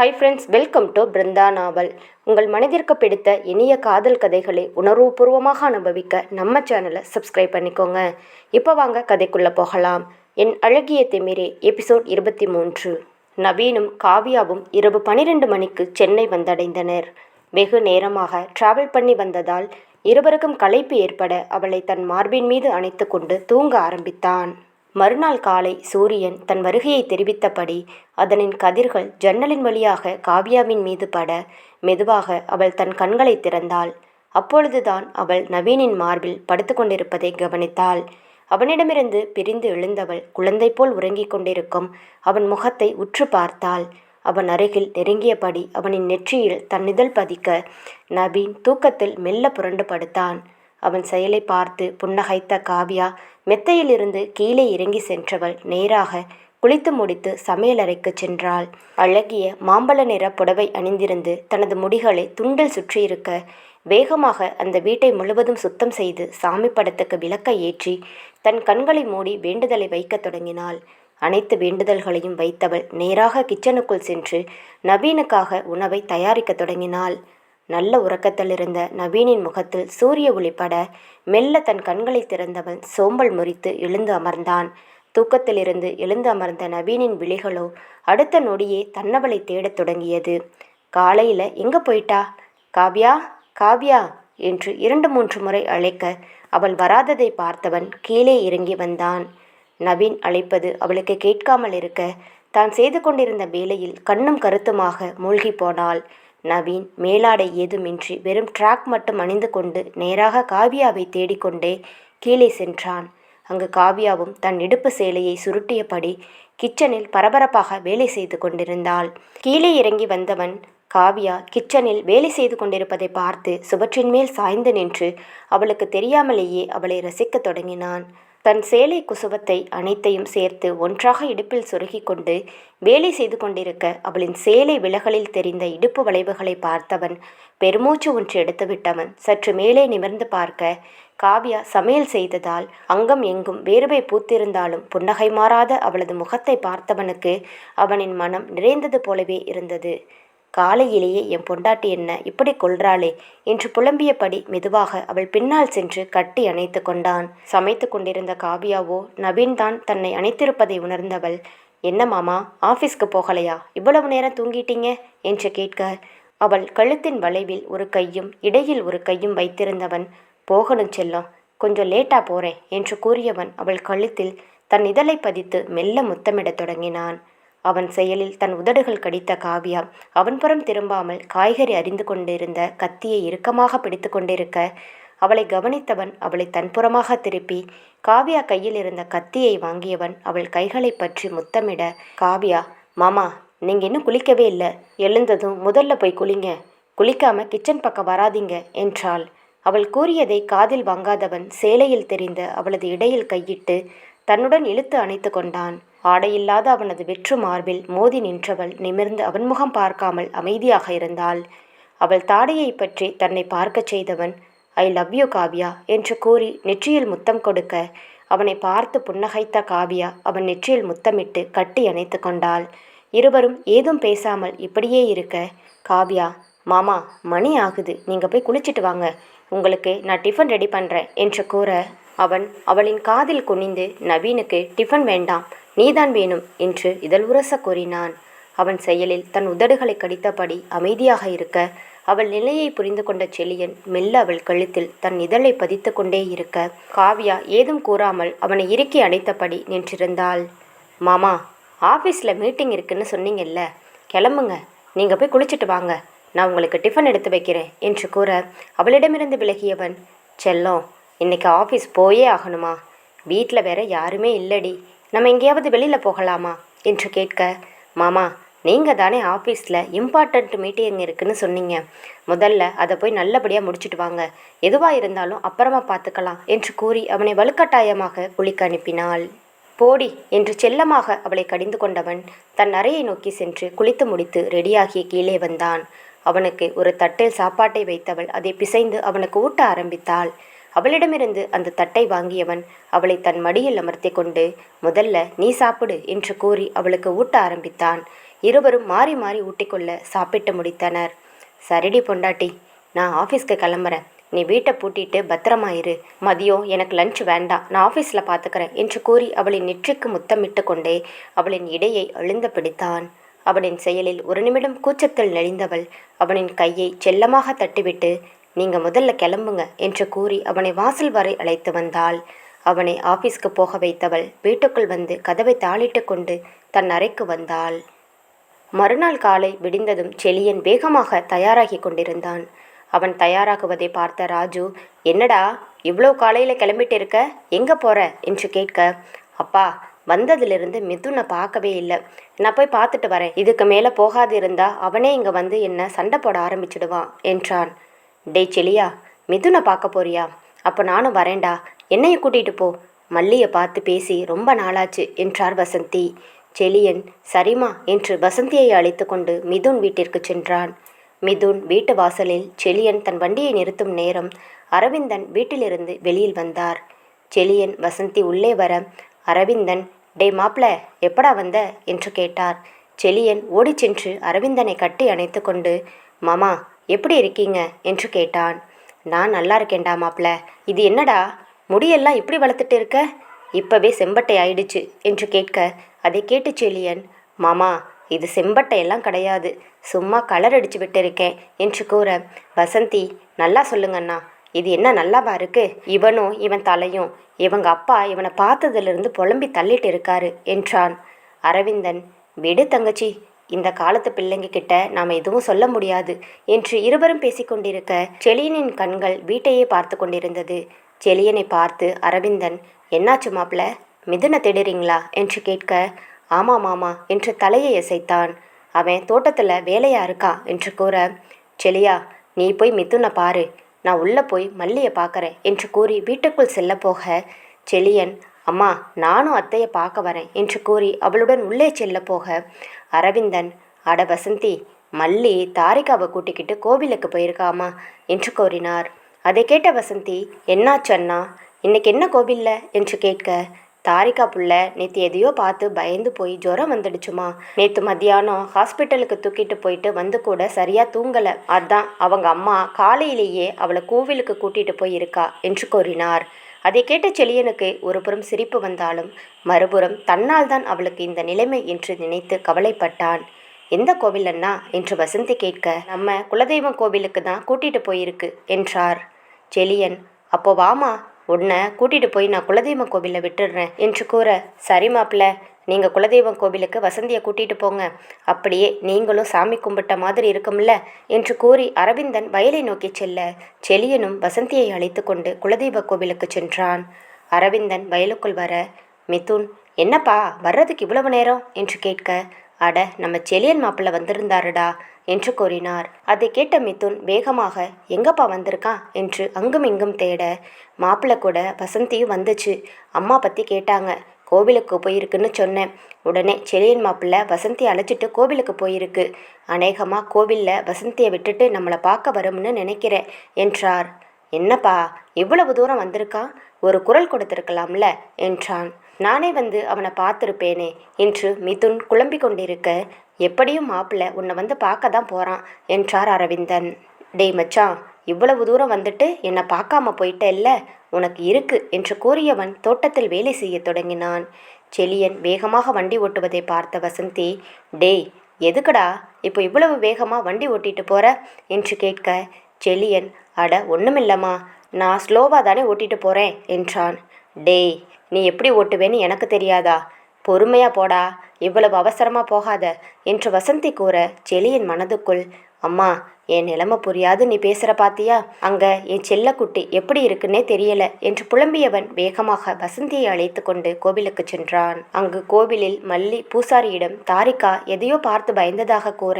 Hi friends welcome to Brindha novel உங்கள் மனதிற்கு பிடித்த இனிய காதல் கதைகளை உணர்வுபூர்வமாக அனுபவிக்க நம்ம சேனலை சப்ஸ்கிரைப் பண்ணிக்கோங்க. இப்போ வாங்க கதைக்குள்ளே போகலாம். என் அழகிய திமிரே எபிசோட் இருபத்தி மூன்று. நவீனும் காவியாவும் இரவு பனிரெண்டு மணிக்கு சென்னை வந்தடைந்தனர். வெகு நேரமாக டிராவல் பண்ணி வந்ததால் இருவருக்கும் களைப்பு ஏற்பட அவளை தன் மார்பின் மீது அணைத்து கொண்டு தூங்க ஆரம்பித்தான். மறுநாள் காலை சூரியன் தன் வருகையை தெரிவித்தபடி அதனின் கதிர்கள் ஜன்னலின் வழியாக காவியாவின் மீது பட மெதுவாக அவள் தன் கண்களை திறந்தாள். அப்பொழுதுதான் அவள் நவீனின் மார்பில் படுத்து கொண்டிருப்பதை கவனித்தாள். அவனிடமிருந்து பிரிந்து எழுந்தவள் குழந்தை போல் உறங்கிக் கொண்டிருக்கும் அவன் முகத்தை உற்று பார்த்தாள். அவன் அருகில் நெருங்கியபடி அவனின் நெற்றியில் தன்னிதழ் பதிக்க நவீன் தூக்கத்தில் மெல்ல புரண்டு படுத்தான். அவன் செயலை பார்த்து புன்னகைத்த காவ்யா மெத்தையிலிருந்து கீழே இறங்கி சென்றவள். நேராக குளித்து முடித்து சமையலறைக்கு சென்றாள். அழகிய மாம்பழ நிற புடவை அணிந்திருந்து தனது முடிகளை துண்டில் சுற்றியிருக்க வேகமாக அந்த வீட்டை முழுவதும் சுத்தம் செய்து சாமி படத்துக்கு விளக்கை ஏற்றி தன் கண்களை மூடி வேண்டுதலை வைக்கத் தொடங்கினாள். அனைத்து வேண்டுதல்களையும் வைத்தவள் நேராக கிச்சனுக்குள் சென்று நவீனுக்காக உணவை தயாரிக்கத் தொடங்கினாள். நல்ல உறக்கத்தில் இருந்த நவீனின் முகத்தில் சூரிய ஒளிப்பட மெல்ல தன் கண்களை திறந்தவன் சோம்பல் முறித்து எழுந்து அமர்ந்தான். தூக்கத்திலிருந்து எழுந்து அமர்ந்த நவீனின் விழிகளோ அடுத்த நொடியே தன்னவளை தேடத் தொடங்கியது. காலையில் எங்கே போயிட்டா? காவ்யா காவ்யா என்று இரண்டு மூன்று முறை அழைக்க அவள் வராததை பார்த்தவன் கீழே இறங்கி வந்தான். நவீன் அழைப்பது அவளுக்கு கேட்காமல் இருக்க தான் செய்து கொண்டிருந்த வேலையில் கண்ணும் கருத்துமாக மூழ்கி போனாள். நவீன் மேலாடை ஏதுமின்றி வெறும் ட்ராக் மட்டும் அணிந்து கொண்டு நேராக காவியாவை தேடிக்கொண்டே கீழே சென்றான். அங்கு காவியாவும் தன் இடுப்பு சேலையை சுருட்டியபடி கிச்சனில் பரபரப்பாக வேலை செய்து கொண்டிருந்தாள். கீழே இறங்கி வந்தவன் காவியா கிச்சனில் வேலை செய்து கொண்டிருப்பதை பார்த்து சுவற்றின் மேல் சாய்ந்து நின்று அவளுக்கு தெரியாமலேயே அவளை ரசிக்கத் தொடங்கினான். தன் சேலை குசுவத்தை அனைத்தையும் சேர்த்து ஒன்றாக இடுப்பில் சுருகி கொண்டு வேலை செய்து கொண்டிருக்க அவளின் சேலை விலகலில் தெரிந்த இடுப்பு வளைவுகளை பார்த்தவன் பெருமூச்சு ஒன்று எடுத்து விட்டவன் சற்று மேலே நிமிர்ந்து பார்க்க காவ்யா சமையல் செய்ததால் அங்கம் எங்கும் வேர்வை பூத்திருந்தாலும் புன்னகை மாறாத அவளது முகத்தை பார்த்தவனுக்கு அவனின் மனம் நிறைந்தது போலவே இருந்தது. காலையிலேயே என் பொண்டாட்டி என்ன? இப்படி கொள்றாளே? என்று புலம்பியபடி மெதுவாக அவள் பின்னால் சென்று கட்டி அணைத்து கொண்டான். சமைத்து கொண்டிருந்த காவியாவோ நவீன் தான் தன்னை அணைத்திருப்பதை உணர்ந்தவள். என்ன மாமா ஆஃபீஸ்க்கு போகலையா? இவ்வளவு நேரம் தூங்கிட்டீங்க? என்று கேட்க அவள் கழுத்தின் வளைவில் ஒரு கையும் இடையில் ஒரு கையும் வைத்திருந்தவன் போகணும் செல்லும் கொஞ்சம் லேட்டா போறேன் என்று கூறியவன் அவள் கழுத்தில் தன் இதழை பதித்து மெல்ல முத்தமிடத் தொடங்கினான். அவன் செயலில் தன் உதடுகள் கடித்த காவியா அவன் புறம் திரும்பாமல் காய்கறி அறிந்து கொண்டிருந்த கத்தியை இறுக்கமாக பிடித்து கொண்டிருக்க அவளை கவனித்தவன் அவளை தன்புறமாக திருப்பி காவியா கையில் இருந்த கத்தியை வாங்கியவன் அவள் கைகளை பற்றி முத்தமிட காவியா மாமா நீங்கள் இன்னும் குளிக்கவே இல்லை. எழுந்ததும் முதல்ல போய் குளிங்க. குளிக்காம கிச்சன் பக்கம் வராதீங்க என்றாள். அவள் கூறியதை காதில் வாங்காதவன் சேலையில் தெரிந்த அவளது இடையில் கையிட்டு தன்னுடன் இழுத்து அணைத்து கொண்டான். ஆடையில்லாத அவனது வெற்று மார்பில் மோதி நின்றவள் நிமிர்ந்து அவன் முகம் பார்க்காமல் அமைதியாக இருந்தாள். அவள் தாடையை பற்றி தன்னை பார்க்கச் செய்தவன் ஐ லவ் யூ காவ்யா என்று கூறி நெற்றியில் முத்தம் கொடுக்க அவனை பார்த்து புன்னகைத்த காவியா அவன் நெற்றியில் முத்தமிட்டு கட்டி அணைத்து கொண்டாள். இருவரும் ஏதும் பேசாமல் இப்படியே இருக்க காவியா மாமா மணி ஆகுது. நீங்கள் போய் குளிச்சிட்டு வாங்க. உங்களுக்கு நான் டிஃபன் ரெடி பண்ணுறேன் என்று கூற அவன் அவளின் காதில் குனிந்து நவீனுக்கு டிஃபன் வேண்டாம். நீதான் வேணும் என்று இதழ் உரச கூறினான். அவன் செயலில் தன் உதடுகளை கடித்தபடி அமைதியாக இருக்க அவள் நிலையை புரிந்து கொண்ட செழியன் மெல்ல அவள் கழுத்தில் தன் இதழை பதித்து கொண்டே இருக்க காவ்யா ஏதும் கூறாமல் அவனை இறுக்கி அணைத்தபடி நின்றிருந்தாள். மாமா ஆஃபீஸில் மீட்டிங் இருக்குன்னு சொன்னீங்கல்ல கிளம்புங்க. நீங்கள் போய் குளிச்சுட்டு வாங்க. நான் உங்களுக்கு டிஃபன் எடுத்து வைக்கிறேன் என்று கூற அவளிடமிருந்து விலகியவன் செல்லம் இன்னைக்கு ஆஃபீஸ் போயே ஆகணுமா? வீட்டில் வேற யாருமே இல்லடி. நம்ம எங்கேயாவது வெளியில் போகலாமா? என்று கேட்க மாமா நீங்கள் தானே ஆஃபீஸில் இம்பார்ட்டண்ட் மீட்டிங் இருக்குன்னு சொன்னீங்க. முதல்ல அதை போய் நல்லபடியாக முடிச்சுட்டு வாங்க. எதுவாக இருந்தாலும் அப்புறமா பார்த்துக்கலாம் என்று கூறி அவனை வலுக்கட்டாயமாக குளிக்க அனுப்பினாள். போடி என்று செல்லமாக அவளை கடிந்து கொண்டவன் தன் அறையை நோக்கி சென்று குளித்து முடித்து ரெடியாகி கீழே வந்தான். அவனுக்கு ஒரு தட்டில் சாப்பாட்டை வைத்தவள் அதை பிசைந்து அவனுக்கு ஊட்ட ஆரம்பித்தாள். அவளிடமிருந்து அந்த தட்டை வாங்கியவன் அவளை தன் மடியில் அமர்த்தி கொண்டு முதல்ல நீ சாப்பிடு என்று கூறி அவளுக்கு ஊட்ட ஆரம்பித்தான். இருவரும் மாறி மாறி ஊட்டிக்கொள்ள சாப்பிட்டு முடித்தனர். சரிடி பொண்டாட்டி நான் ஆஃபீஸ்க்கு கிளம்புறேன். நீ வீட்டை பூட்டிட்டு பத்திரமாயிரு மதியம் எனக்கு லஞ்ச் வேண்டாம். நான் ஆஃபீஸில் பார்த்துக்கிறேன் என்று கூறி அவளின் நெற்றிக்கு முத்தமிட்டு கொண்டே அவளின் இடையை அழுந்த பிடித்தான். அவனின் செயலில் ஒரு நிமிடம் கூச்சத்தில் நெளிந்தவள் அவனின் கையை செல்லமாக தட்டிவிட்டு நீங்க முதல்ல கிளம்புங்க என்று கூறி அவனை வாசல் வரை அழைத்து வந்தாள். அவனை ஆபீஸ்க்கு போக வைத்தவள் வீட்டுக்குள் வந்து கதவை தாளிட்டு கொண்டு தன் அறைக்கு வந்தாள். மறுநாள் காலை விடிந்ததும் செலியன் வேகமாக தயாராகி கொண்டிருந்தான். அவன் தயாராகுவதை பார்த்த ராஜு என்னடா இவ்வளோ காலையில் கிளம்பிட்டு இருக்க? எங்கே போகிற என்று கேட்க அப்பா வந்ததிலிருந்து மிதுனை பார்க்கவே இல்லை. நான் போய் பார்த்துட்டு வரேன். இதுக்கு மேலே போகாது இருந்தா அவனே இங்கே வந்து என்ன சண்டை போட ஆரம்பிச்சிடுவான் என்றான். டேய் செலியா மிதுனை பார்க்க போறியா? அப்போ நானும் வரேன்டா. என்னைய கூட்டிகிட்டு போ. மல்லியை பார்த்து பேசி ரொம்ப நாளாச்சு என்றார் வசந்தி. செலியன் சரிமா என்று வசந்தியை அழைத்து கொண்டு மிதுன் வீட்டிற்கு சென்றான். மிதுன் வீட்டு வாசலில் செலியன் தன் வண்டியை நிறுத்தும் நேரம் அரவிந்தன் வீட்டிலிருந்து வெளியில் வந்தார். செலியன் வசந்தி உள்ளே வர அரவிந்தன் டே மாப்ள எப்படா வந்த? என்று கேட்டார். செலியன் ஓடிச் சென்று அரவிந்தனை கட்டி அணைத்து கொண்டு மாமா எப்படி இருக்கீங்க? என்று கேட்டான். நான் நல்லா இருக்கேன்டா மாப்ள இது என்னடா? முடியெல்லாம் இப்படி வளர்த்துட்டு இருக்க? இப்பவே செம்பட்டை ஆயிடுச்சு என்று கேட்க. அதை கேட்டு செலியன் மாமா இது செம்பட்டையெல்லாம் கிடையாது. சும்மா கலர் அடிச்சு விட்டிருக்கேன் என்று கூற. வசந்தி நல்லா சொல்லுங்கண்ணா இது என்ன நல்லாவா இருக்கு இவனும் இவன் தலையும். இவங்க அப்பா இவனை பார்த்ததிலிருந்து புலம்பி தள்ளிட்டு இருக்காரு என்றான். அரவிந்தன் விடு தங்கச்சி. இந்த காலத்து பிள்ளைங்க கிட்ட நாம் எதுவும் சொல்ல முடியாது என்று இருவரும் பேசிக்கொண்டிருக்க செலியனின் கண்கள் வீட்டையே பார்த்து கொண்டிருந்தது. செலியனை பார்த்து அரவிந்தன் என்னாச்சு மாப்ள மிதுனை தேடுறீங்களா? என்று கேட்க ஆமா மாமா என்று தலையை அசைத்தான். அவன் தோட்டத்தில் வேலையா இருக்கா? என்று கூற செலியா நீ போய் மிதுனை பாரு. நான் உள்ளே போய் மல்லியை பார்க்குறேன் என்று கூறி வீட்டுக்குள் செல்ல போக செலியன் அம்மா நானும் அத்தையை பார்க்க வரேன் என்று கூறி அவளுடன் உள்ளே செல்ல போக அரவிந்தன் அட வசந்தி மல்லி தாரிகாவை கூட்டிக்கிட்டு கோவிலுக்கு போயிருக்காமா? என்று கூறினார் அதை கேட்ட வசந்தி என்னாச்சு அண்ணா? இன்னைக்கு என்ன கோவில்ல? என்று கேட்க தாரிகா புள்ள நேற்று எதையோ பார்த்து பயந்து போய் ஜுரம் வந்துடுச்சுமா. நேற்று மத்தியானம் ஹாஸ்பிட்டலுக்கு தூக்கிட்டு போயிட்டு வந்து கூட சரியாக தூங்கலை. அதான் அவங்க அம்மா காலையிலேயே அவளை கோவிலுக்கு கூட்டிகிட்டு போய் இருக்கா என்று கூறினார் அதை கேட்ட செழியனுக்கு ஒருபுறம் சிரிப்பு வந்தாலும் மறுபுறம் தன்னால் தான் அவளுக்கு இந்த நிலைமை என்று நினைத்து கவலைப்பட்டான். எந்த கோவிலன்னா என்று வசந்தி கேட்க நம்ம குலதெய்வம் கோவிலுக்கு தான் கூட்டிட்டு போயிருக்கு என்றார். செளியன் அப்போ வாமா உன்னை கூட்டிட்டு போய் நான் குலதெய்வம் கோவிலில் விட்டுடுறேன் என்று கூற சரி மாப்பிள்ள நீங்கள் குலதெய்வம் கோவிலுக்கு வசந்தியை கூட்டிட்டு போங்க. அப்படியே நீங்களும் சாமி கும்பிட்ட மாதிரி இருக்கும்ல? என்று கூறி அரவிந்தன் வயலை நோக்கி செல்ல செலியனும் வசந்தியை அழைத்து கொண்டு குலதெய்வ கோவிலுக்கு சென்றான். அரவிந்தன் வயலுக்குள் வர மிதுன் என்னப்பா வர்றதுக்கு இவ்வளவு நேரம்? என்று கேட்க அட நம்ம செலியன் மாப்பிள்ள வந்திருந்தாருடா என்று கூறினார். அதை கேட்ட மிதுன் வேகமாக எங்கப்பா வந்திருக்கான் என்று அங்கும் இங்கும் தேட. மாப்பிள்ளை கூட வசந்தியும் வந்துச்சு. அம்மா பற்றி கேட்டாங்க. கோவிலுக்கு போயிருக்குன்னு சொன்னேன். உடனே செலியன் மாப்பிள்ள வசந்தி அழைச்சிட்டு கோவிலுக்கு போயிருக்கு. அநேகமாக கோவிலில் வசந்தியை விட்டுட்டு நம்மளை பார்க்க வரும்னு நினைக்கிறேன் என்றார். என்னப்பா இவ்வளவு தூரம் வந்திருக்கான் ஒரு குரல் கொடுத்துருக்கலாம்ல என்றான். நானே வந்து அவனை பார்த்துருப்பேனே என்று மிதுன் குழம்பிக் கொண்டிருக்க எப்படியும் மாப்பிள்ளை உன்னை வந்து பார்க்க தான் போகிறான் என்றார் அரவிந்தன். டேய் மச்சான் இவ்வளவு தூரம் வந்துட்டு என்னை பார்க்காம போயிட்டல்ல? உனக்கு இருக்கு என்று கூறியவன் தோட்டத்தில் வேலை செய்யத் தொடங்கினான். செலியன் வேகமாக வண்டி ஓட்டுவதை பார்த்த வசந்தி டேய் எதுக்குடா? இப்போ இவ்வளவு வேகமாக வண்டி ஓட்டிட்டு போற? என்று கேட்க செலியன் அட ஒன்றுமில்லம்மா நான் ஸ்லோவாக தானே ஓட்டிட்டு போகிறேன் என்றான். டேய் நீ எப்படி ஓட்டுவேன்னு எனக்கு தெரியாதா? பொறுமையா போடா. இவ்வளவு அவசரமா போகாத என்று வசந்தி கூற செலியின் மனதுக்குள் அம்மா என் நிலைமை புரியாது நீ பேசுற பாத்தியா? அங்க என் செல்லக்குட்டி எப்படி இருக்குன்னே தெரியல என்று புலம்பியவன் வேகமாக வசந்தியை அழைத்து கொண்டு கோவிலுக்கு சென்றான். அங்கு கோவிலில் மல்லி பூசாரியிடம் தாரிகா எதையோ பார்த்து பயந்ததாக கூற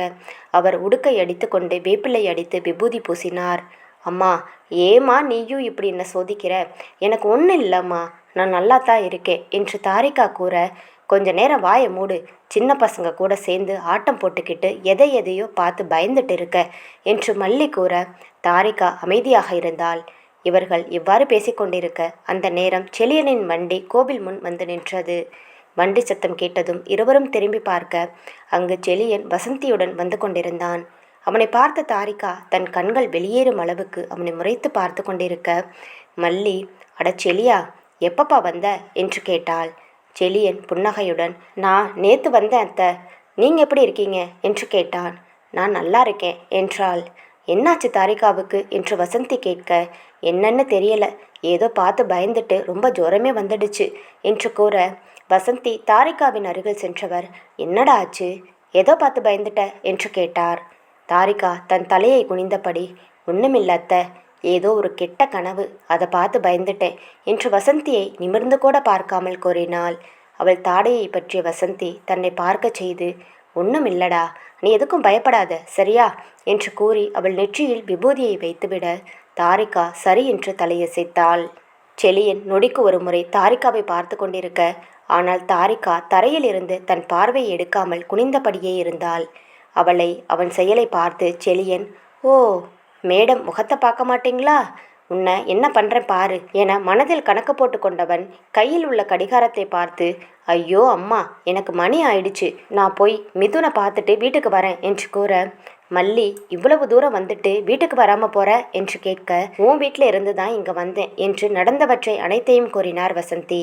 அவர் உடுக்கை அடித்து கொண்டு வேப்பிலை அடித்து விபூதி பூசினார். அம்மா ஏமா நீயும் இப்படி என்ன சோதிக்கிற? எனக்கு ஒன்றும் இல்லைம்மா. நான் நல்லா தான் இருக்கேன் என்று தாரிகா கூற கொஞ்ச நேரம் வாயை மூடு சின்ன பசங்க கூட சேர்ந்து ஆட்டம் போட்டுக்கிட்டு எதை எதையோ பார்த்து பயந்துட்டு இருக்க என்று மல்லி கூற தாரிகா அமைதியாக இருந்தாள். இவர்கள் இவ்வாறு பேசிக்கொண்டிருக்க அந்த நேரம் செலியனின் வண்டி கோவில் முன் வந்து நின்றது. வண்டி சத்தம் கேட்டதும் இருவரும் திரும்பி பார்க்க அங்கு செலியன் வசந்தியுடன் வந்து கொண்டிருந்தான். அவனை பார்த்த தாரிகா தன் கண்கள் வெளியேறும் அளவுக்கு அவனை முறைத்து பார்த்து கொண்டிருக்க மல்லி அட செலியா எப்பப்பா வந்த? என்று கேட்டாள். செலியன் புன்னகையுடன் நான் நேத்து வந்தேன் அத்தை. நீங்கள் எப்படி இருக்கீங்க? என்று கேட்டான். நான் நல்லா இருக்கேன் என்றாள். என்னாச்சு தாரிகாவுக்கு? என்று வசந்தி கேட்க என்னன்னு தெரியல. ஏதோ பார்த்து பயந்துட்டு ரொம்ப ஜுரமே வந்துடுச்சு என்று கூற வசந்தி தாரிகாவின் அருகில் சென்றவர் என்னடா ஆச்சு? ஏதோ பார்த்து பயந்துட்ட என்று கேட்டார். தாரிகா தன் தலையை குனிந்தபடி ஒன்றுமில்ல அத்தை. ஏதோ ஒரு கெட்ட கனவு அதை பார்த்து பயந்துட்டேன் என்று வசந்தியை நிமிர்ந்து கூட பார்க்காமல் கூறினாள். அவள் தாடையை பற்றிய வசந்தி தன்னை பார்க்கச் செய்து ஒன்றும் இல்லடா நீ எதுக்கும் பயப்படாத சரியா? என்று கூறி அவள் நெற்றியில் விபூதியை வைத்துவிட தாரிகா சரி என்று தலையசைத்தாள். செலியன் நொடிக்கு ஒரு முறை தாரிகாவை பார்த்து கொண்டிருக்க ஆனால் தாரிகா தரையில் இருந்து தன் பார்வையை எடுக்காமல் குனிந்தபடியே இருந்தாள். அவளை அவன் செயலை பார்த்து செலியன் ஓ மேடம் முகத்தை பார்க்க மாட்டீங்களா? உன்னை என்ன பண்ணுறேன் பாரு என மனதில் கணக்கு போட்டு கொண்டவன் கையில் உள்ள கடிகாரத்தை பார்த்து ஐயோ அம்மா எனக்கு மணி ஆயிடுச்சு. நான் போய் மிதுனை பார்த்துட்டு வீட்டுக்கு வரேன் என்று கூற மல்லி இவ்வளவு தூரம் வந்துட்டு வீட்டுக்கு வராமல் போற? என்று கேட்க உன் வீட்டில் இருந்து தான் இங்கே வந்தேன் என்று நடந்தவற்றை அனைத்தையும் கூறினார் வசந்தி.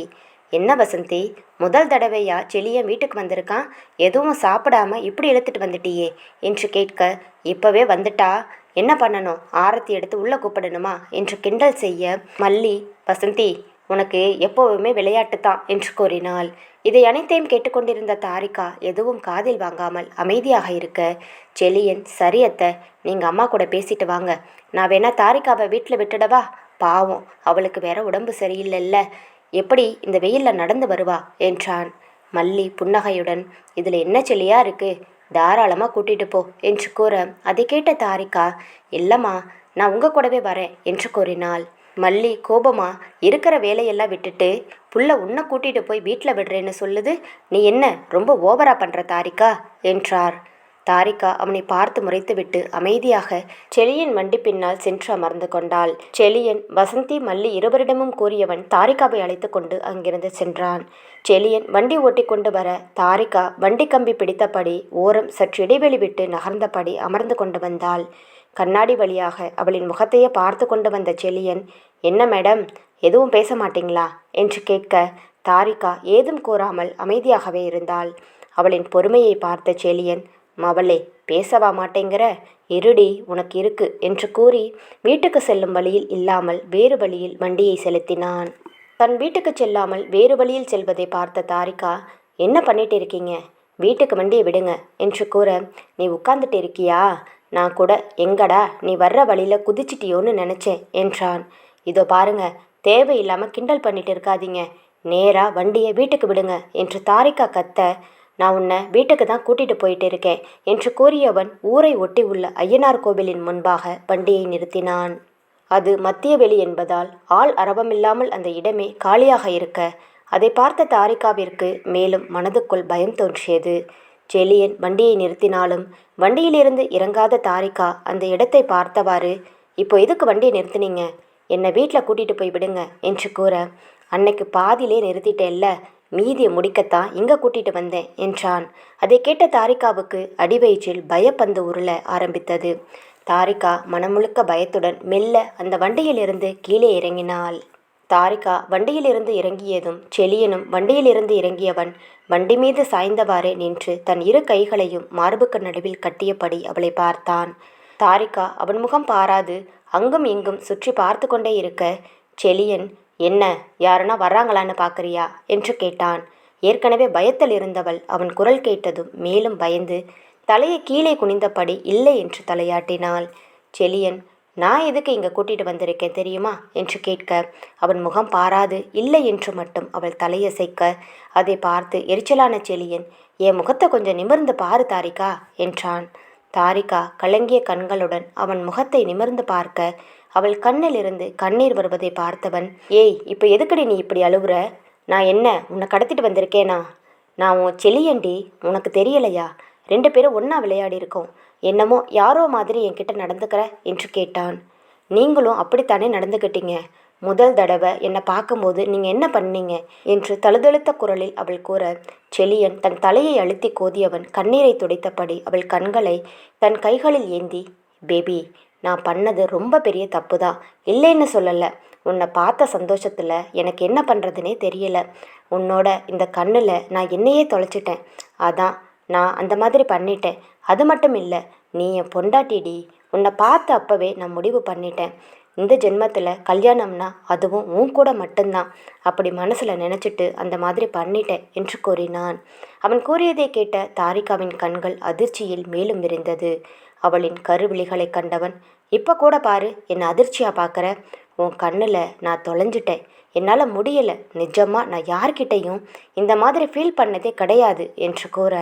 என்ன வசந்தி? முதல் தடவையா செலியன் வீட்டுக்கு வந்திருக்கான்? எதுவும் சாப்பிடாம இப்படி இழுத்துட்டு வந்துட்டியே என்று கேட்க இப்பவே வந்துட்டா? என்ன பண்ணணும்? ஆரத்தி எடுத்து உள்ளே கூப்பிடணுமா? என்று கிண்டல் செய்ய மல்லி வசந்தி உனக்கு எப்போவுமே விளையாட்டு தான் என்று கூறினாள். இதை அனைத்தையும் கேட்டுக்கொண்டிருந்த தாரிகா எதுவும் காதில் வாங்காமல் அமைதியாக இருக்க செலியன் சரியத்தை நீங்கள் அம்மா கூட பேசிட்டு வாங்க. நான் வேணா தாரிகாவை வீட்டில் விட்டுடவா? பாவம் அவளுக்கு வேற உடம்பு சரியில்லைல்ல. எப்படி இந்த வெயிலில் நடந்து வருவா? என்றான். மல்லி புன்னகையுடன் இதில் என்ன செல்லியா இருக்கு? தாராளமாக கூட்டிட்டு போ என்று கூற அதை கேட்ட தாரிகா இல்லைம்மா நான் உங்கள் கூடவே வரேன் என்று கூறினாள். மல்லி கோபமா இருக்கிற வேலையெல்லாம் விட்டுட்டு புள்ள உன்னை கூட்டிட்டு போய் வீட்டில் விடுறேன்னு சொல்லுது? நீ என்ன ரொம்ப ஓவரா பண்ணுற தாரிகா? என்றார். தாரிகா அவனை பார்த்து முறைத்துவிட்டு அமைதியாக செலியன் வண்டி பின்னால் சென்று அமர்ந்து கொண்டாள். செலியன் வசந்தி மல்லி இருவரிடமும் கூறியவன் தாரிகாவை அழைத்து கொண்டு அங்கிருந்து சென்றான். செலியன் வண்டி ஓட்டி கொண்டு வர தாரிகா வண்டி கம்பி பிடித்தபடி ஓரம் சற்று இடைவெளி விட்டு நகர்ந்தபடி அமர்ந்து கொண்டு வந்தாள். கண்ணாடி வழியாக அவளின் முகத்தையே பார்த்து கொண்டு வந்த செலியன் என்ன மேடம் எதுவும் பேச மாட்டீங்களா? என்று கேட்க தாரிகா ஏதும் கூறாமல் அமைதியாகவே இருந்தாள். அவளின் பொறுமையை பார்த்த செலியன் மவளே பேசவா மாட்டேங்கிற? இருடி உனக்கு இருக்கு என்று கூறி வீட்டுக்கு செல்லும் வழியில் இல்லாமல் வேறு வழியில் வண்டியை செலுத்தினான். தன் வீட்டுக்கு செல்லாமல் வேறு வழியில் செல்வதை பார்த்த தாரிகா என்ன பண்ணிட்டு இருக்கீங்க? வீட்டுக்கு வண்டியை விடுங்க என்று கூற நீ உட்கார்ந்துட்டு இருக்கியா? நான் கூட எங்கடா? நீ வர்ற வழியில் குதிச்சிட்டியோன்னு நினச்சேன் என்றான். இதோ பாருங்க தேவையில்லாமல் கிண்டல் பண்ணிட்டு இருக்காதீங்க. நேராக வண்டியை வீட்டுக்கு விடுங்க என்று தாரிகா கத்த நான் உன்னை வீட்டுக்கு தான் கூட்டிட்டு போயிட்டு இருக்கேன் என்று கூறியவன் ஊரை ஒட்டி உள்ள ஐயனார் கோவிலின் முன்பாக வண்டியை நிறுத்தினான். அது மத்திய வெளி என்பதால் ஆள் அரபமில்லாமல் அந்த இடமே காலியாக இருக்க அதை பார்த்த தாரிகாவிற்கு மேலும் மனதுக்குள் பயம் தோன்றியது. ஜெலியன் வண்டியை நிறுத்தினாலும் வண்டியிலிருந்து இறங்காத தாரிகா அந்த இடத்தை பார்த்தவாறு இப்போ எதுக்கு வண்டியை நிறுத்தினீங்க? என்னை வீட்டில் கூட்டிகிட்டு போய் விடுங்க என்று கூற அன்னைக்கு பாதியிலே நிறுத்திட்டேல்ல மீதியை முடிக்கத்தான் இங்கே கூட்டிட்டு வந்தேன் என்றான். அதை கேட்ட தாரிகாவுக்கு அடிவயிற்றில் பயப்பந்து உருள ஆரம்பித்தது. தாரிகா மனமுழுக்க பயத்துடன் மெல்ல அந்த வண்டியிலிருந்து கீழே இறங்கினாள். தாரிகா வண்டியிலிருந்து இறங்கியதும் செலியனும் வண்டியிலிருந்து இறங்கியவன் வண்டி மீது சாய்ந்தவாறே நின்று தன் இரு கைகளையும் மார்புக்கு நடுவில் கட்டியபடி அவளை பார்த்தான். தாரிகா அவன் முகம் பாராது அங்கும் இங்கும் சுற்றி பார்த்து கொண்டே இருக்க செலியன் என்ன யாருனா வர்றாங்களான்னு பார்க்குறியா என்று கேட்டான். ஏற்கனவே பயத்தில் இருந்தவள் அவன் குரல் கேட்டதும் மேலும் பயந்து தலையை கீழே குனிந்தபடி இல்லை என்று தலையாட்டினாள். செலியன் நான் எதுக்கு இங்கே கூட்டிட்டு வந்திருக்கேன் தெரியுமா? என்று கேட்க அவன் முகம் பாராது இல்லை என்று மட்டும் அவள் தலையசைக்க அதை பார்த்து எரிச்சலான செலியன் என் முகத்தை கொஞ்சம் நிமிர்ந்து பாரு தாரிகா என்றான். தாரிகா கலங்கிய கண்களுடன் அவன் முகத்தை நிமிர்ந்து பார்க்க அவள் கண்ணிலிருந்து கண்ணீர் வருவதை பார்த்தவன் ஏய் இப்போ எதுக்கடி நீ இப்படி அழுகுற? நான் என்ன உன்னை கடத்திட்டு வந்திருக்கேனா? நான் உன் செலியண்டி உனக்கு தெரியலையா? ரெண்டு பேரும் ஒன்றா விளையாடி இருக்கோம் என்னமோ யாரோ மாதிரி என்கிட்ட நடந்துக்கிற என்று கேட்டான். நீங்களும் அப்படித்தானே நடந்துக்கிட்டீங்க? முதல் தடவை என்னை பார்க்கும்போது நீங்கள் என்ன பண்ணீங்க? என்று தழுதழுத்த குரலில் அவள் கூற செலியன் தன் தலையை அழுத்தி கோதியவன் கண்ணீரை துடைத்தபடி அவள் கண்களை தன் கைகளில் ஏந்தி பேபி நான் பண்ணது ரொம்ப பெரிய தப்பு தான் இல்லைன்னு சொல்லலை. உன்னை பார்த்த சந்தோஷத்தில் எனக்கு என்ன பண்ணுறதுனே தெரியல. உன்னோட இந்த கண்ணில் நான் என்னையே தொலைச்சிட்டேன். அதான் நான் அந்த மாதிரி பண்ணிட்டேன். அது மட்டும் இல்லை நீ என் பொண்டாட்டிடி. உன்னை பார்த்த அப்போவே நான் முடிவு பண்ணிட்டேன். இந்த ஜென்மத்தில் கல்யாணம்னா அதுவும் உன் கூட மட்டும்தான். அப்படி மனசில் நினச்சிட்டு அந்த மாதிரி பண்ணிட்டேன் என்று கூறினான். அவன் கூறியதை கேட்ட தாரிகாவின் கண்கள் அதிர்ச்சியில் மேலும் விரிந்தது. அவளின் கருவிழிகளை கண்டவன் இப்போ கூட பாரு என்னை அதிர்ச்சியாக பார்க்குற உன் கண்ணில் நான் தொலைஞ்சிட்டேன். என்னால் முடியலை. நிஜமாக நான் யார்கிட்டையும் இந்த மாதிரி ஃபீல் பண்ணதே கிடையாது என்று கூற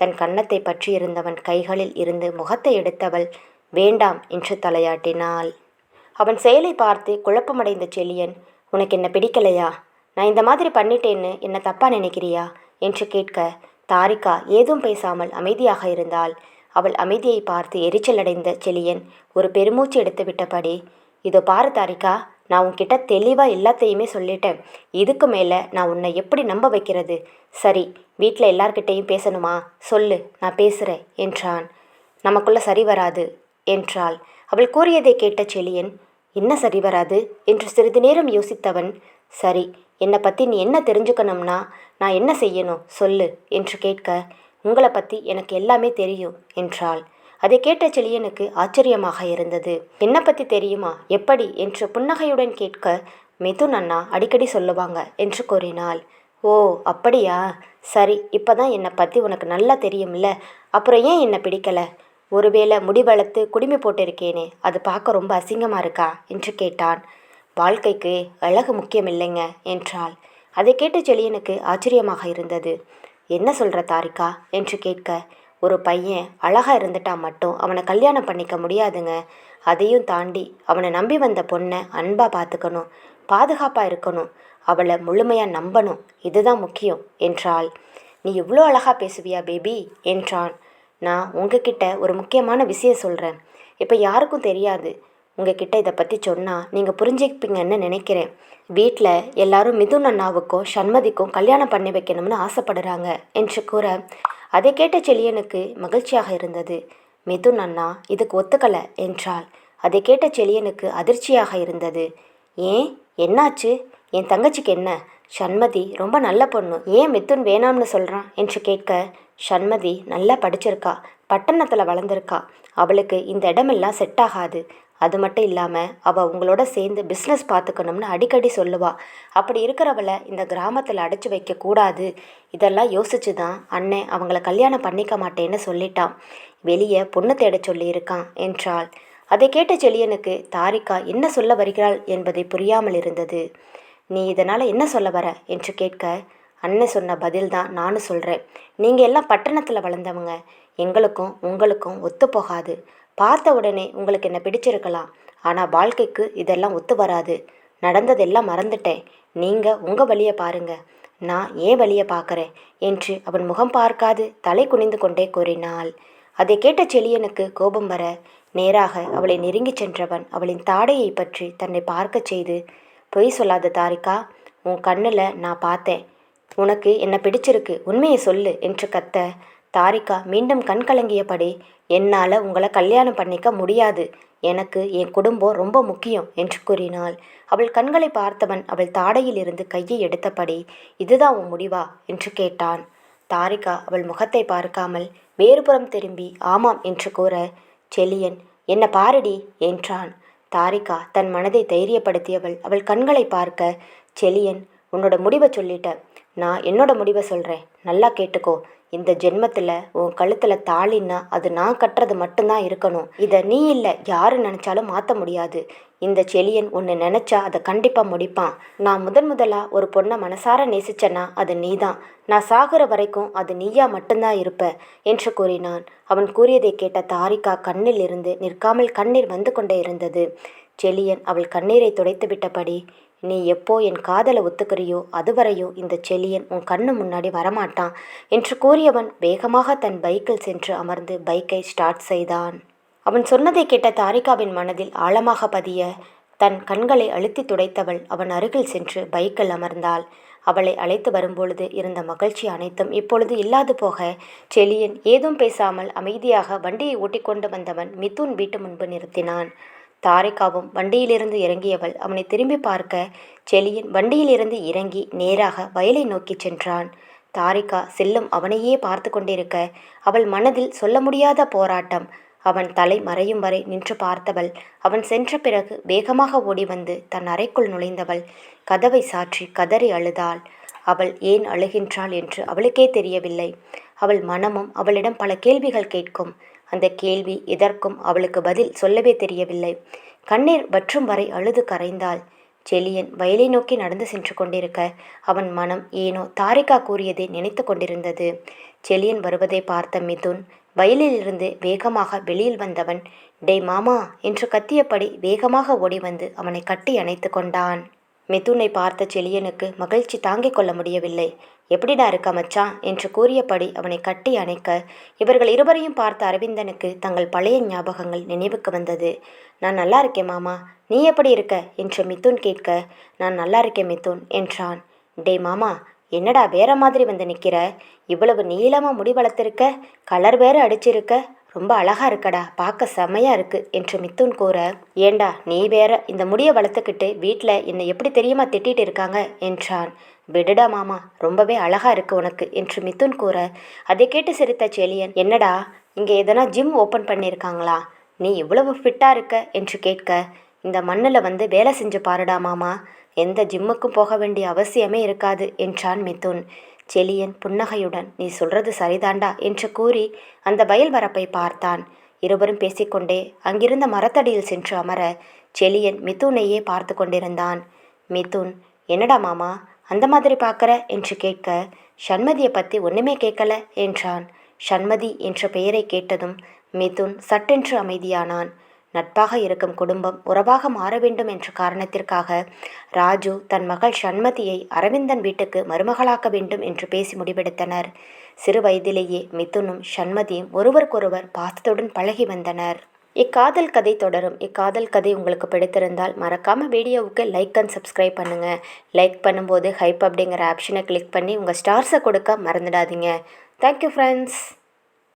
தன் கன்னத்தை பற்றியிருந்தவன் கைகளில் இருந்து முகத்தை எடுத்தவள் வேண்டாம் என்று தலையாட்டினாள். அவன் செயலை பார்த்து குழப்பமடைந்த செல்லியன் உனக்கு என்ன பிடிக்கலையா? நான் இந்த மாதிரி பண்ணிட்டேன்னு என்ன தப்பா நினைக்கிறியா? என்று கேட்க தாரிகா ஏதும் பேசாமல் அமைதியாக இருந்தாள். அவள் அமைதியை பார்த்து எரிச்சலடைந்த செலியன் ஒரு பெருமூச்சு எடுத்து விட்டபடி இதோ பாரு தாரிகா நான் உன்கிட்ட தெளிவாக எல்லாத்தையுமே சொல்லிட்டேன். இதுக்கு மேலே நான் உன்னை எப்படி நம்ப வைக்கிறது? சரி வீட்டில் எல்லார்கிட்டேயும் பேசணுமா? சொல்லு நான் பேசுகிறேன் என்றான். நமக்குள்ள சரி வராது என்றாள். அவள் கூறியதை கேட்ட செலியன் என்ன சரி வராது? என்று சிறிது நேரம் யோசித்தவன் சரி என்னை பற்றி நீ என்ன தெரிஞ்சுக்கணும்னா நான் என்ன செய்யணும்? சொல்லு என்று கேட்க உங்களை பற்றி எனக்கு எல்லாமே தெரியும் என்றாள். அதை கேட்ட செழியனுக்கு ஆச்சரியமாக இருந்தது. என்ன பற்றி தெரியுமா? எப்படி? என்று புன்னகையுடன் கேட்க மிதுன் அண்ணா அடிக்கடி சொல்லுவாங்க என்று கூறினாள். ஓ அப்படியா? சரி இப்போதான் என்னை பற்றி உனக்கு நல்லா தெரியும்ல அப்புறம் ஏன் என்னை பிடிக்கலை? ஒருவேளை முடி வளர்த்து குடுமி போட்டிருக்கேனே அது பார்க்க ரொம்ப அசிங்கமாக இருக்கா? என்று கேட்டான். வாழ்க்கைக்கு அழகு முக்கியம் இல்லைங்க என்றாள். அதை கேட்ட செழியனுக்கு ஆச்சரியமாக இருந்தது. என்ன சொல்கிற தாரிகா? என்று கேட்க ஒரு பையன் அழகாக இருந்துட்டா மட்டும் அவனை கல்யாணம் பண்ணிக்க முடியாதுங்க. அதையும் தாண்டி அவனை நம்பி வந்த பொண்ணை அன்பாக பார்த்துக்கணும் பாதுகாப்பாக இருக்கணும் அவளை முழுமையாக நம்பணும் இதுதான் முக்கியம் என்றாள். நீ இவ்வளோ அழகாக பேசுவியா பேபி? என்றான். நான் உங்ககிட்ட ஒரு முக்கியமான விஷயம் சொல்கிறேன் இப்போ யாருக்கும் தெரியாது. உங்ககிட்ட இதை பற்றி சொன்னால் நீங்கள் புரிஞ்சுப்பீங்கன்னு நினைக்கிறேன். வீட்டில் எல்லாரும் மிதுன் அண்ணாவுக்கும் சண்மதிக்கும் கல்யாணம் பண்ணி வைக்கணும்னு ஆசைப்படுறாங்க என்று கூற அதை கேட்ட செழியனுக்கு மகிழ்ச்சியாக இருந்தது. மிதுன் அண்ணா இதுக்கு ஒத்துக்கலை என்றால் அதை கேட்ட செழியனுக்கு அதிர்ச்சியாக இருந்தது. ஏன்? என்னாச்சு? என் தங்கச்சிக்கு என்ன? சண்மதி ரொம்ப நல்ல பொண்ணு. ஏன் மித்துன் வேணாம்னு சொல்கிறான் என்று கேட்க சண்மதி நல்லா படிச்சிருக்கா. பட்டணத்தில் வளர்ந்துருக்கா. அவளுக்கு இந்த இடமெல்லாம் செட் ஆகாது. அது மட்டும் இல்லாமல் அவள் உங்களோட சேர்ந்து பிஸ்னஸ் பார்த்துக்கணும்னு அடிக்கடி சொல்லுவாள் அப்படி இருக்கிறவளை இந்த கிராமத்தில் அடைச்சி வைக்கக்கூடாது இதெல்லாம் யோசிச்சு தான் அண்ணன் அவங்கள கல்யாணம் பண்ணிக்க மாட்டேன்னு சொல்லிட்டான். வெளியே பொண்ணு தேட சொல்லியிருக்கான் என்றாள். அதை கேட்ட செழியனுக்கு தாரிகா என்ன சொல்ல வருகிறாள்? என்பதை புரியாமல் இருந்தது. நீ இதனால் என்ன சொல்ல வர? என்று கேட்க அண்ணன் சொன்ன பதில் தான் நானும் சொல்கிறேன் நீங்கள் எல்லாம் பட்டணத்தில் வளர்ந்தவங்க. எங்களுக்கும் உங்களுக்கும் ஒத்து போகாது. பார்த்த உடனே உங்களுக்கு என்ன பிடிச்சிருக்கலாம். ஆனால் வாழ்க்கைக்கு இதெல்லாம் ஒத்து வராது. நடந்ததெல்லாம் மறந்துட்டேன். நீங்கள் உங்கள் வழியை பாருங்கள் நான் ஏன் வழியை பார்க்குறேன் என்று அவன் முகம் பார்க்காது தலை குனிந்து கொண்டே கூறினாள். அதை கேட்ட செழியனுக்கு கோபம் வர நேராக அவளை நெருங்கிச் சென்றவன் அவளின் தாடையை பற்றி தன்னை பார்க்கச் செய்து பொய் சொல்லாத தாரிகா உன் கண்ணில் நான் பார்த்தேன். உனக்கு என்ன பிடிச்சிருக்கு உண்மையை சொல்லு என்று கத்த. தாரிகா மீண்டும் கண் கலங்கியபடி என்னால் உங்களை கல்யாணம் பண்ணிக்க முடியாது. எனக்கு என் குடும்பம் ரொம்ப முக்கியம் என்று கூறினாள். அவள் கண்களை பார்த்தவன் அவள் தாடையில் இருந்து கையை எடுத்தபடி இதுதான் உன் முடிவா? என்று கேட்டான். தாரிகா அவள் முகத்தை பார்க்காமல் வேறுபுறம் திரும்பி ஆமாம் என்று கூற செலியன் என்ன பாரடி என்றான். தாரிகா தன் மனதை தைரியப்படுத்தியவள். அவள் கண்களை பார்க்க செலியன் உன்னோட முடிவை சொல்லிட்ட. நான் என்னோட முடிவை சொல்கிறேன் நல்லா கேட்டுக்கோ. இந்த ஜென்மத்தில் உன் கழுத்தில் தாலின்னா அது நான் கட்டுறது மட்டும்தான் இருக்கணும். இதை நீ இல்லை யாரு நினச்சாலும் மாற்ற முடியாது. இந்த செலியன் ஒன்று நினச்சா அதை கண்டிப்பாக முடிப்பான். நான் முதன் முதலாக ஒரு பொண்ணை மனசார நேசிச்சேன்னா அது நீதான். நான் சாகுற வரைக்கும் அது நீயா மட்டும்தான் இருப்ப என்று கூறினான். அவன் கூறியதை கேட்ட தாரிகா கண்ணில் இருந்து நிற்காமல் கண்ணீர் வந்து கொண்டே இருந்தது. செலியன் அவள் கண்ணீரை துடைத்து விட்டபடி நீ எப்போ என் காதலை ஒத்துக்கிறியோ அதுவரையோ இந்த செலியன் உன் கண்ணு முன்னாடி வரமாட்டான் என்று கூறியவன் வேகமாக தன் பைக்கில் சென்று அமர்ந்து பைக்கை ஸ்டார்ட் செய்தான். அவன் சொன்னதை கேட்ட தாரிகாவின் மனதில் ஆழமாக பதிய தன் கண்களை அழுத்தி துடைத்தவள் அவன் அருகில் சென்று பைக்கில் அமர்ந்தாள். அவளை அழைத்து வரும்பொழுது இருந்த மகிழ்ச்சி அனைத்தும் இப்பொழுது இல்லாது போக செலியன் ஏதும் பேசாமல் அமைதியாக வண்டியை ஓட்டிக்கொண்டு வந்தவன் மிதுன் வீட்டு முன்பு நிறுத்தினான். தாரிகாவும் வண்டியிலிருந்து இறங்கியவள் அவனை திரும்பி பார்க்க செலியன் வண்டியிலிருந்து இறங்கி நேராக வயலை நோக்கிச் சென்றான். தாரிகா செல்லும் அவனையே பார்த்து கொண்டிருக்க அவள் மனதில் சொல்ல முடியாத போராட்டம் அவன் தலை மறையும் வரை நின்று பார்த்தவள். அவன் சென்ற பிறகு வேகமாக ஓடி வந்து தன் அறைக்குள் நுழைந்தவள். கதவை சாற்றி கதறி அழுதாள். அவள் ஏன் அழுகின்றாள் என்று அவளுக்கே தெரியவில்லை. அவள் மனமும் அவளிடம் பல கேள்விகள் கேட்கும். அந்த கேள்வி எதற்கும் அவளுக்கு பதில் சொல்லவே தெரியவில்லை. கண்ணீர் வற்றும் வரை அழுது கரைந்தாள். செலியன் வயலை நோக்கி நடந்து சென்று கொண்டிருக்க அவன் மனம் ஏனோ தாரிகா கூறியதை நினைத்து கொண்டிருந்தது. செலியன் வருவதை பார்த்த மிதுன் வயலிலிருந்து வேகமாக வெளியில் வந்தவன் டே மாமா என்று கத்தியபடி வேகமாக ஓடி வந்து அவனை கட்டி அணைத்து கொண்டான். மிதுனை பார்த்த செளியனுக்கு மகிழ்ச்சி தாங்கிக் கொள்ள முடியவில்லை. எப்படிடா இருக்க மச்சான்? என்று கூறியபடி அவனை கட்டி அணைக்க இவர்கள் இருவரையும் பார்த்த அரவிந்தனுக்கு தங்கள் பழைய ஞாபகங்கள் நினைவுக்கு வந்தது. நான் நல்லா இருக்கேன் மாமா. நீ எப்படி இருக்க? என்று மிதுன் கேட்க நான் நல்லா இருக்கேன் மிதுன் என்றான். டே மாமா என்னடா வேற மாதிரி வந்து நிற்கிற இவ்வளவு நீளமாக முடி வளர்த்துருக்க? கலர் வேற அடிச்சிருக்க? ரொம்ப அழகா இருக்கடா பார்க்க செமையா இருக்கு என்று மித்துன் கூற ஏண்டா நீ வேற இந்த முடியை வளர்த்துக்கிட்டு வீட்டில் என்னை எப்படி தெரியுமா திட்டிட்டு இருக்காங்க? என்றான். விடுடா மாமா ரொம்பவே அழகா இருக்கு உனக்கு என்று மித்துன் கூற அதை கேட்டு சிரித்த செலியன் என்னடா இங்கே எதனா ஜிம் ஓப்பன் பண்ணியிருக்காங்களா நீ இவ்வளவு ஃபிட்டாக இருக்க? என்று கேட்க இந்த மண்ணில் வந்து வேலை செஞ்சு பாருடா மாமா எந்த ஜிம்முக்கும் போக வேண்டிய அவசியமே இருக்காது என்றான் மிதுன். செலியன் புன்னகையுடன் நீ சொல்றது சரிதாண்டா? என்று கூறி அந்த வயல் வரப்பை பார்த்தான். இருவரும் பேசிக்கொண்டே அங்கிருந்த மரத்தடியில் சென்று அமர செலியன் மிதுனையே பார்த்து கொண்டிருந்தான். மிதுன் என்னடா மாமா அந்த மாதிரி பார்க்கற? என்று கேட்க சண்மதியை பற்றி ஒன்றுமே கேட்கல என்றான். சண்மதி என்ற பெயரை கேட்டதும் மிதுன் சட்டென்று அமைதியானான். நட்பாக இருக்கும் குடும்பம் உறவாக மாற வேண்டும் என்ற காரணத்திற்காக ராஜு தன் மகள் ஷண்மதியை அரவிந்தன் வீட்டுக்கு மருமகளாக்க வேண்டும் என்று பேசி முடிவெடுத்தனர். சிறு வயதிலேயே மிதுனும் ஷண்மதியும் ஒருவருக்கொருவர் பாசத்துடன் பழகி வந்தனர். இக்காதல் கதை தொடரும். இக்காதல் கதை உங்களுக்கு பிடித்திருந்தால் மறக்காமல் வீடியோவுக்கு லைக் அண்ட் சப்ஸ்கிரைப் பண்ணுங்கள் லைக் பண்ணும்போது ஹைப் அப்படிங்கிற ஆப்ஷனை கிளிக் பண்ணி உங்கள் ஸ்டார்ஸை கொடுக்க மறந்துடாதீங்க. Thank you friends